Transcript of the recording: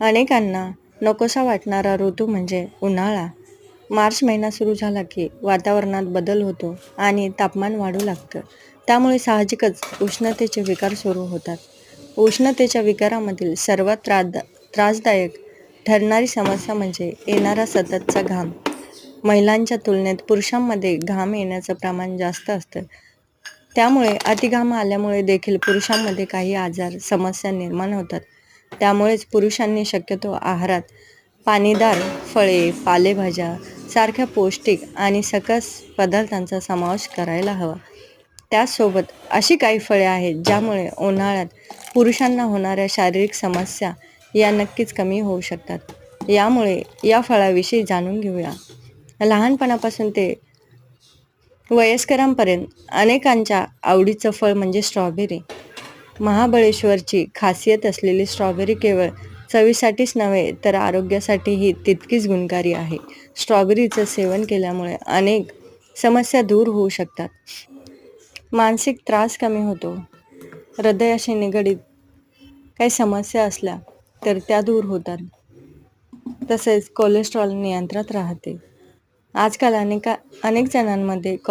अनेकांना नकोसा वाटणारा ऋतू म्हणजे उन्हाळा. मार्च महिना सुरू झाला की वातावरणात बदल होतो आणि तापमान वाढू लागतं. त्यामुळे साहजिकच उष्णतेचे विकार सुरू होतात. उष्णतेच्या विकारामधील सर्वात त्राद त्रासदायक ठरणारी समस्या म्हणजे येणारा सततचा घाम. महिलांच्या तुलनेत पुरुषांमध्ये घाम येण्याचं प्रमाण जास्त असतं. त्यामुळे अतिघाम आल्यामुळे देखील पुरुषांमध्ये काही आजार समस्या निर्माण होतात. त्यामुळेच पुरुषांनी शक्यतो आहारात पाणीदार फळे पालेभाज्या सारख्या पौष्टिक आणि सकस पदार्थांचा समावेश करायला हवा. त्याचसोबत अशी काही फळे आहेत ज्यामुळे उन्हाळ्यात पुरुषांना होणाऱ्या शारीरिक समस्या या नक्कीच कमी होऊ शकतात. यामुळे या फळाविषयी जाणून घेऊया. लहानपणापासून ते वयस्करांपर्यंत अनेकांच्या आवडीचं फळ म्हणजे स्ट्रॉबेरी. महाबळेश्वरची खासियत असलेली स्ट्रॉबेरी केवळ चवीसाठीच नव्हे तर आरोग्यासाठीही तितकीच गुणकारी आहे. स्ट्रॉबेरीचं सेवन केल्यामुळे अनेक समस्या दूर होऊ शकतात. मानसिक त्रास कमी होतो. हृदयाशी निगडीत काही समस्या असल्या तर त्या दूर होतात. तसेच कोलेस्ट्रॉल नियंत्रणात राहते. आजकाल अनेका अनेक जणांमध्ये को